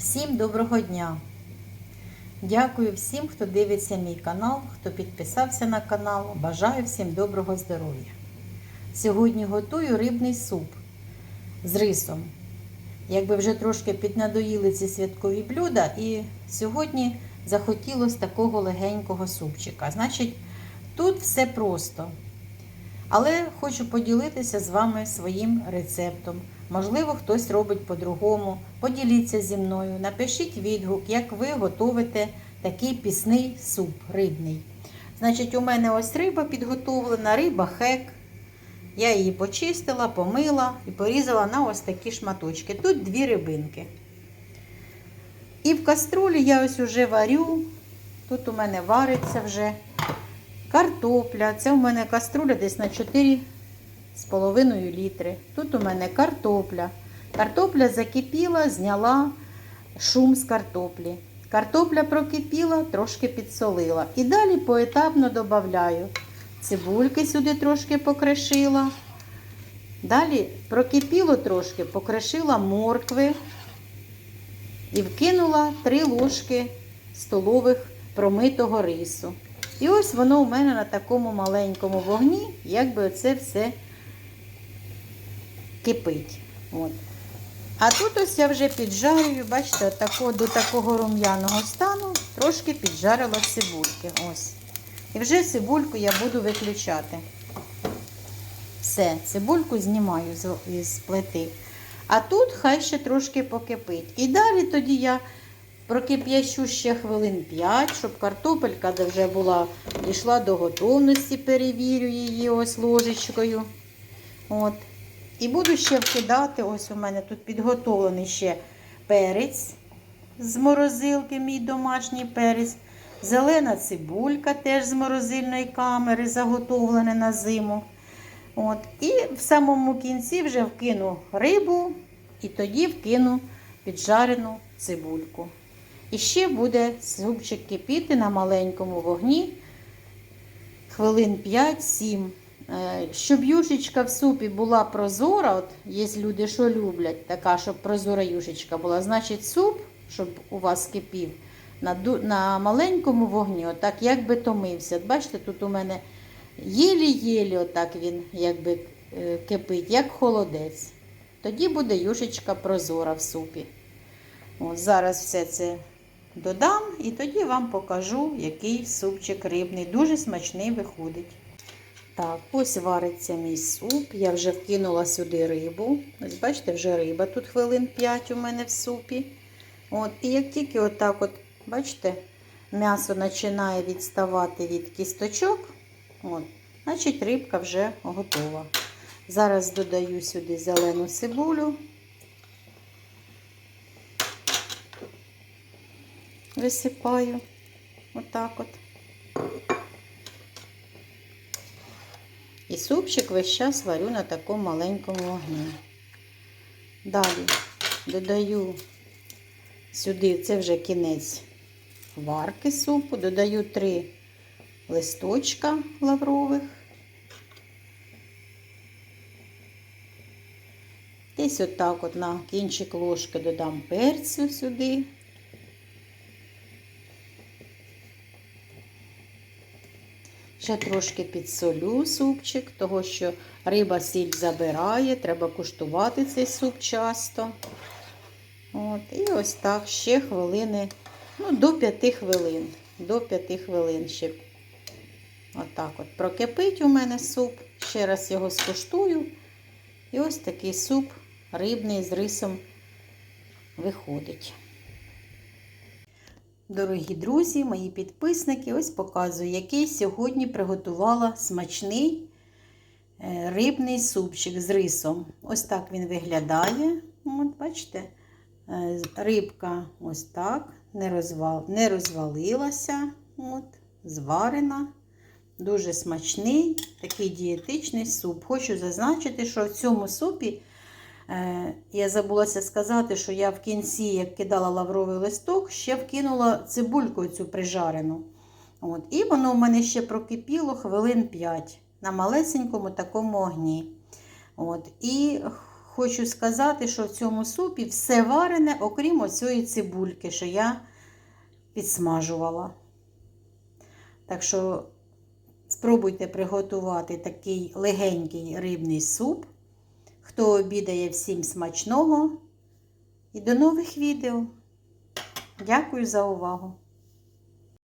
Всім доброго дня! Дякую всім, хто дивиться мій канал, хто підписався на канал. Бажаю всім доброго здоров'я. Сьогодні готую рибний суп з рисом. Якби вже трошки піднадоїли ці святкові блюда, і сьогодні захотілося такого легенького супчика. Значить, тут все просто. Але хочу поділитися з вами своїм рецептом. Можливо, хтось робить по-другому. Поділіться зі мною, напишіть відгук, як ви готуєте такий пісний суп рибний. Значить, у мене ось риба підготовлена, риба хек. Я її почистила, помила і порізала на ось такі шматочки. Тут дві рибинки. І в каструлі я ось уже варю. Тут у мене вариться вже картопля. Це у мене каструля десь на 4,5 літри. Тут у мене картопля. Картопля закипіла, зняла шум з картоплі. Картопля прокипіла, трошки підсолила. І далі поетапно додаю. Цибульки сюди трошки покришила. Далі прокипіло трошки, покришила моркви і вкинула 3 ложки столових промитого рису. І ось воно у мене на такому маленькому вогні, якби це все кипить. От. А тут ось я вже піджарюю, бачите, отако, до такого рум'яного стану трошки піджарила цибульки. Ось. І вже цибульку я буду виключати. Все, цибульку знімаю з, плити. А тут хай ще трошки покипить. І далі тоді я прокип'ящу ще хвилин 5, щоб картопелька, де вже була, дійшла до готовності, перевірю її ось ложечкою. От. І буду ще вкидати, ось у мене тут підготовлений ще перець з морозилки, мій домашній перець. Зелена цибулька теж з морозильної камери, заготовлена на зиму. От. І в самому кінці вже вкину рибу і тоді вкину піджарену цибульку. І ще буде супчик кипіти на маленькому вогні хвилин 5-7. Е, Щоб юшечка в супі була прозора, от є люди, що люблять, така, щоб прозора юшечка була, значить суп, щоб у вас кипів, на на маленькому вогні, отак якби томився. От Бачите, тут у мене єлі-єлі отак він якби е, кипить, як холодець. Тоді буде юшечка прозора в супі. От Зараз все це додам і тоді вам покажу, який супчик рибний. Дуже смачний виходить. Так, ось вариться мій суп. Я вже вкинула сюди рибу. Ось бачите, вже риба тут хвилин 5 у мене в супі. От, І як тільки отак, от, бачите, м'ясо починає відставати від кісточок, от, значить рибка вже готова. Зараз додаю сюди зелену цибулю. Висипаю отак от. І супчик весь час варю на такому маленькому вогні. Далі додаю сюди, це вже кінець варки супу, додаю три листочка лаврових. Десь отак от на кінчик ложки додам перцю сюди. Ще трошки підсолю супчик, того що риба сіль забирає, треба куштувати цей суп часто. От, І ось так ще хвилини, ну, до 5 хвилин. До 5 хвилин ще отак от прокипить у мене суп. Ще раз його скуштую. І ось такий суп рибний з рисом виходить. Дорогі друзі, мої підписники, ось показую, який сьогодні приготувала смачний е, рибний супчик з рисом. Ось так він виглядає. От, бачите, е, рибка ось так, не, розвал, не розвалилася, от, зварена. Дуже смачний, такий дієтичний суп. Хочу зазначити, що в цьому супі Я забулася сказати, що я в кінці, як кидала лавровий листок, ще вкинула цибульку цю прижарену. От. І воно в мене ще прокипіло хвилин 5 на малесенькому такому огні. От. І хочу сказати, що в цьому супі все варене, окрім оцієї цибульки, що я підсмажувала. Так що спробуйте приготувати такий легенький рибний суп. Хто обідає всім смачного. І до нових відео. Дякую за увагу!